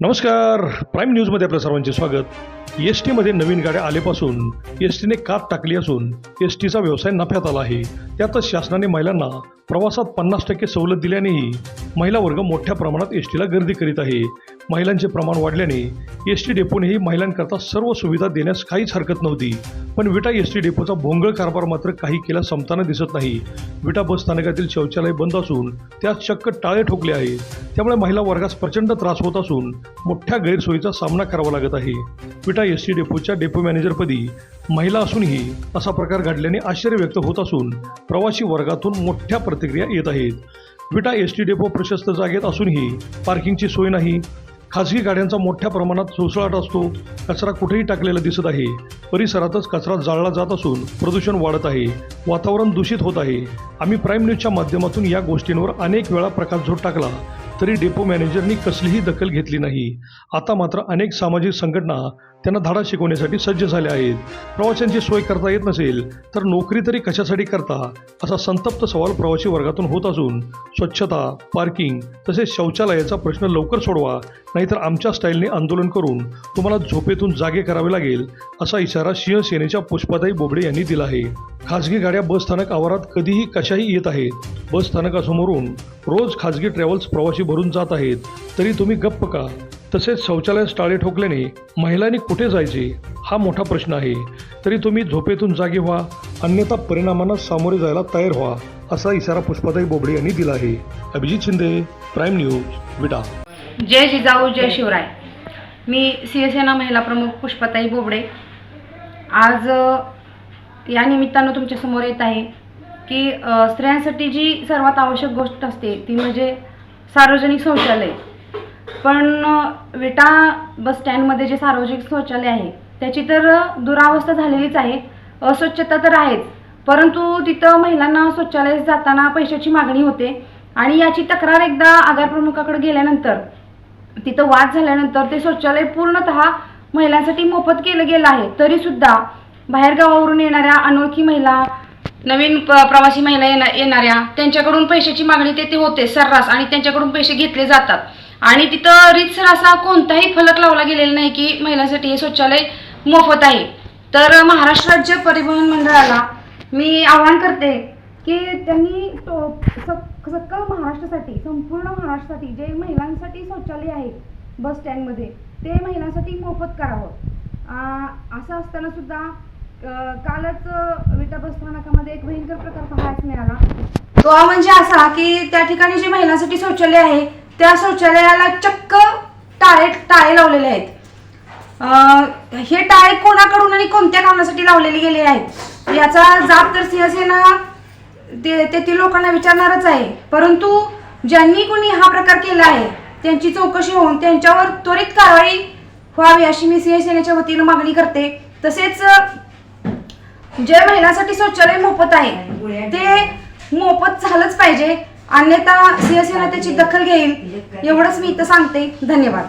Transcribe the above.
नमस्कार. प्राईम न्यूजमध्ये आपल्या सर्वांचे स्वागत. एस टीमध्ये नवीन गाड्या आल्यापासून एस टीने कात टाकली असून एस टीचा व्यवसाय नफ्यात आला आहे. त्यातच शासनाने महिलांना प्रवासात पन्नास टक्के सवलत दिल्यानेही महिला वर्ग मोठ्या प्रमाणात एस टीला गर्दी करीत आहे. महिलांचे प्रमाण वाढल्याने एस टी डेपोनेही महिलांकरता सर्व सुविधा देण्यास काहीच हरकत नव्हती. पण विटा एस टी डेपोचा भोंगळ कारभार मात्र काही केला संपताना दिसत नाही. विटा बस स्थानकातील शौचालय बंद असून त्यात चक्क टाळे ठोकले आहे त्यामुळे महिला वर्गास प्रचंड त्रास होत असून मोठ्या गैरसोयीचा सामना करावा लागत आहे. विटा एस टी डेपोच्या डेपो मॅनेजरपदी महिला असूनही असा प्रकार घडल्याने आश्चर्य व्यक्त होत असून प्रवासी वर्गातून मोठ्या प्रतिक्रिया येत आहेत. विटा एस टी डेपो प्रशस्त जागेत असूनही पार्किंगची सोय नाही. खाजगी गाड्यांचा मोठ्या प्रमाणात सुळसुळाट असतो. कचरा कुठेही टाकलेला दिसत आहे. परिसरातच कचरा जाळला जात असून प्रदूषण वाढत आहे. वातावरण दूषित होत आहे. आम्ही प्राईम न्यूजच्या माध्यमातून या गोष्टींवर अनेक वेळा प्रकाशझोत टाकला तरी डेपो मॅनेजरनी कसलीही दखल घेतली नाही. आता मात्र अनेक सामाजिक संघटना त्यांना धाडा शिकवण्यासाठी सज्ज झाल्या आहेत. प्रवाशांची सोय करता येत नसेल तर नोकरी तरी कशासाठी करता? असा संतप्त सवाल प्रवासी वर्गातून होत असून स्वच्छता पार्किंग तसेच शौचालयाचा प्रश्न लवकर सोडवा नाहीतर आमच्या स्टाईलने आंदोलन करून तुम्हाला झोपेतून जागे करावे लागेल असा इशारा शिवसेनेच्या पुष्पाताई बोबडे यांनी दिला आहे. खाजगी गाड्या बस स्थानक आवारात कधीही कशाही येत आहेत. बस स्थानकासमोरून रोज खाजगी ट्रॅव्हल्स प्रवासी भरून जात आहेत. तरी तुम्ही गप्प का? तसेच शौचालयास टाळे ठोकल्याने महिलांनी कुठे जायचे हा मोठा प्रश्न आहे. तरी तुम्ही झोपेतून जागे व्हा अन्यथा परिणामांना सामोरे जायला तयार व्हा असा इशारा पुष्पाताई बोबडे यांनी दिला आहे. Abhijit Shinde prime news Vita. जय जिजाऊ जय शिवराय. मी शिवसेना महिला प्रमुख पुष्पाताई बोबडे. आज या निमित्तानं तुमच्यासमोर येत आहे की स्त्रियांसाठी जी सर्वात आवश्यक गोष्ट असते ती म्हणजे सार्वजनिक शौचालय. पण विटा बस स्टँडमध्ये जे सार्वजनिक शौचालय आहे त्याची तर दुरावस्था झालेलीच आहे. अस्वच्छता तर आहेच परंतु तिथं महिलांना शौचालयात जाताना पैशाची मागणी होते आणि याची तक्रार एकदा आगार प्रमुखाकडे गेल्यानंतर तिथं वाद झाल्यानंतर ते शौचालय पूर्णतः महिलांसाठी मोफत केलं गेलं आहे. तरी सुद्धा बाहेरगावावरून येणाऱ्या अनोळखी महिला नवीन प्रवासी महिला येणार येणाऱ्या त्यांच्याकडून पैशाची मागणी तेथे होते सर्रास आणि त्यांच्याकडून पैसे घेतले जातात. आणि तिथं रितसर असा कोणताही फलक लावला गेलेला नाही की महिलांसाठी हे शौचालय मोफत आहे. तर महाराष्ट्र राज्य परिवहन मंडळाला मी आवाहन करते की त्यांनी तो सक्कल महाराष्ट्रासाठी संपूर्ण महाराष्ट्रासाठी जे महिलांसाठी शौचालय आहे बस स्टँडमध्ये ते महिलांसाठी मोफत करावं. असं असताना सुद्धा कालच विटा बस स्थानकामध्ये एक भयंकर प्रकार पाहायला मिळाला. तो म्हणजे असा की त्या ठिकाणी जे महिलांसाठी शौचालय आहे त्या शौचालयाला चक्क टाळे टाळे लावलेले आहेत. अं, हे टाळे कोणाकडून आणि कोणत्या कारणासाठी लावलेले गेले आहेत? याचा जाब तर सिंहसेना ते तेथील लोकांना विचारणारच आहे. परंतु ज्यांनी कोणी हा प्रकार केला आहे त्यांची चौकशी होऊन त्यांच्यावर त्वरित कारवाई व्हावी अशी मी सिंहसेनेच्या वतीनं मागणी करते. तसेच जे महिलांसाठी शौचालय मोफत आहे. ते मोफत झालंच पाहिजे. अन्यथा शिवसेना त्याची दखल घेईल. एवढंच मी इथं सांगते. धन्यवाद.